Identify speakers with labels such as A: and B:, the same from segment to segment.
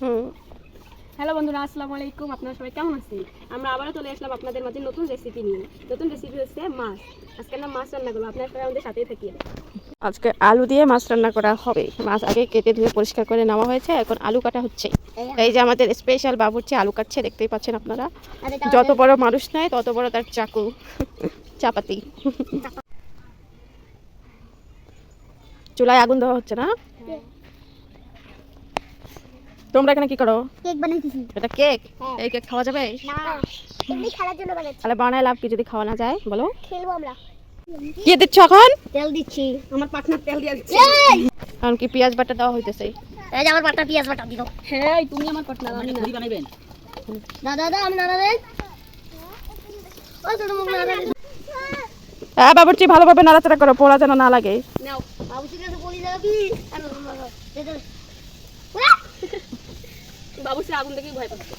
A: Hello বন্ধুরা আসসালামু আলাইকুম। আপনারা সবাই কেমন আছেন? আমরা আবারও চলে আসলাম আপনাদের মাঝে নতুন রেসিপি নিয়ে। নতুন রেসিপি হচ্ছে মাছ। আজকে আমরা মাছ রান্না করব। আপনারা সবাই আমাদের সাথেই থাকিয়ে
B: আজকে আলু দিয়ে মাছ রান্না করা হবে। মাছ আগে কেটে ধুয়ে পরিষ্কার করে নেওয়া হয়েছে। এখন আলু কাটা হচ্ছে। এই যে আমাদের স্পেশাল বাবুর্চি আলু কাটছে দেখতেই পাচ্ছেন আপনারা। যত বড় মানুষ নেয় তত বড় তার চাকু চাপাতি। চুলায় আগুন দেওয়া হচ্ছে না? তোমরা এখানে কি করো?
C: কেক বানাইতেছি।
B: এটা কেক?
C: হ্যাঁ।
B: এই কেক খাওয়া যাবে?
C: না এমনি খেলার জন্য বানাচ্ছি।
B: তাহলে বানায় লাভ কি যদি খাওয়া না যায়? বলো।
C: খেলব আমরা।
B: কি দিচ্ছ এখন?
C: তেল দিচ্ছি।
A: আমার পার্টনার তেল দিয়ে দিচ্ছে।
B: এখন কি পেঁয়াজ বাটা দেওয়া হইতেছে?
C: এই যে আমার পাটা পেঁয়াজ বাটা দিও
A: হ্যাঁ তুমি আমার পার্টনার আমি না
C: দাদা দাদা আমি নানা দেন ও ছোট মুখ নানা দেন
B: হ্যাঁ বাবুর্চি ভালোভাবে নাড়াচাড়া করো পোড়া যেন না লাগে।
A: নাও।
C: বাবু ঠিক আছে বলি যাবে কি? আর দে দে
A: বাবু সে আগুন দেখেই ভয় পাচ্ছে।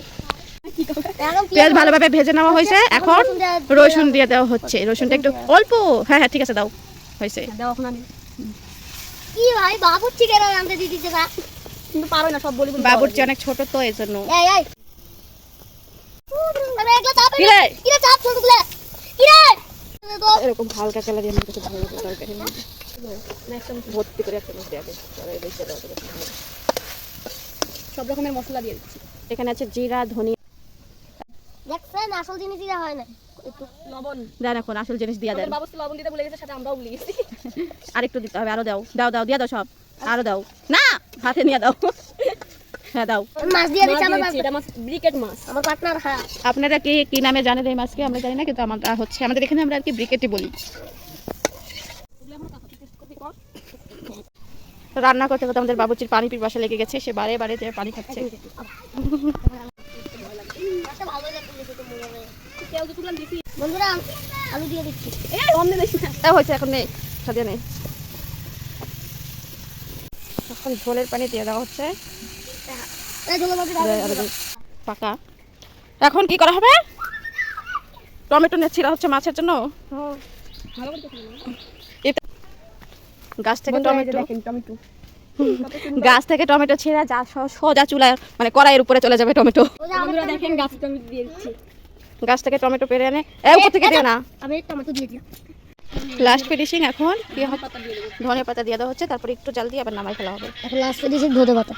B: পেঁয়াজ ভালোভাবে ভেজে নেওয়া হয়েছে। এখন রসুন দিয়ে দেওয়া হচ্ছে। রসুনটা একটু অল্প। হ্যাঁ হ্যাঁ ঠিক আছে দাও। হয়েছে।
A: দাও এখন আমি।
C: কি ভাই বাবু ঠিক আনতে দিদি দিতে
A: কিন্তু পারো না সব বলি
B: বাবুর্চি অনেক ছোট তো এই জন্য
C: এই এই
B: এরকম হালকা কালার ভালো লাগে ভর্তি করে একটা দেওয়া
A: সব রকমের মশলা দিয়ে দিচ্ছি।
B: এখানে আছে জিরা ধনিয়া।
C: দেখছেন আসল জিনিস হয় না।
A: লবণ।
B: দেন এখন আসল জিনিস দিয়া দেন।
A: বাবু লবণ দিতে ভুলে গেছে সাথে আমরাও ভুলে গেছি।
B: আর একটু দিতে হবে আরও দাও। দাও দাও দিয়া দাও সব। আরও দাও। না হাতে নিয়ে দাও। হ্যাঁ দাও।
C: মাছ দিয়ে দিচ্ছি আমার
A: মাছ এটা মাছ। ব্রিকেট মাছ।
C: আমার পার্টনার হ্যাঁ।
B: আপনারা কি কি নামে জানেন এই মাছকে? আমরা জানি না কিন্তু আমরা হচ্ছে আমাদের এখানে আমরা আর কি ব্রিকেটই বলি। রান্না করতে করতে আমাদের বাবুচির পানি পিপাসা লেগে গেছে সে বারে বারে যে পানি খাচ্ছে।
C: বন্ধুরা আলু দিয়ে দিচ্ছি।
B: তা হয়েছে এখন নেই সাজিয়ে নেই। এখন ঝোলের পানি দিয়ে দেওয়া হচ্ছে। পাকা। এখন কি করা হবে? টমেটো নেছিরা হচ্ছে মাছের জন্য
A: ভালো করে দেখুন
B: এটা গাছ থেকে টমেটো।
A: দেখেন টমেটো।
B: গাছ থেকে টমেটো ছিঁড়া যা সোজা চুলা মানে কড়াইয়ের উপরে চলে যাবে টমেটো।
A: বন্ধুরা দেখেন গাছ টমেটো দিয়ে দিচ্ছি।
B: গাছ থেকে টমেটো পেরে এনে উপর থেকে দিও না।
C: আমি টমেটো দিয়ে দিলাম।
B: লাস্ট ফিনিশিং এখন। কি
A: দিয়ে
B: ধনে পাতা দিয়ে দেওয়া হচ্ছে তারপর একটু জাল দিয়ে আবার নামাই ফেলা হবে।
C: এখন লাস্টে দিয়েছি ধনে পাতা।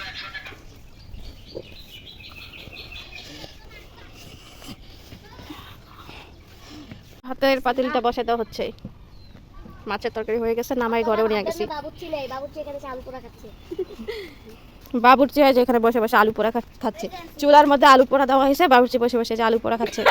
B: হাতের পাতিলটা বসে দেওয়া হচ্ছে। মাছের তরকারি হয়ে গেছে নামাই ঘরেও নিয়ে গেছি।
C: বাবুচ্ছি নেই বাবুচ্ছি এখানে এসে আলু পোড়া খাচ্ছে।
B: বাবুর্চি হয় যে এখানে বসে বসে আলু পোড়া খা- খাচ্ছে। চুলার মধ্যে আলু পোড়া দেওয়া হয়েছে বাবুর্চি বসে বসে যে আলু পোড়া খাচ্ছে।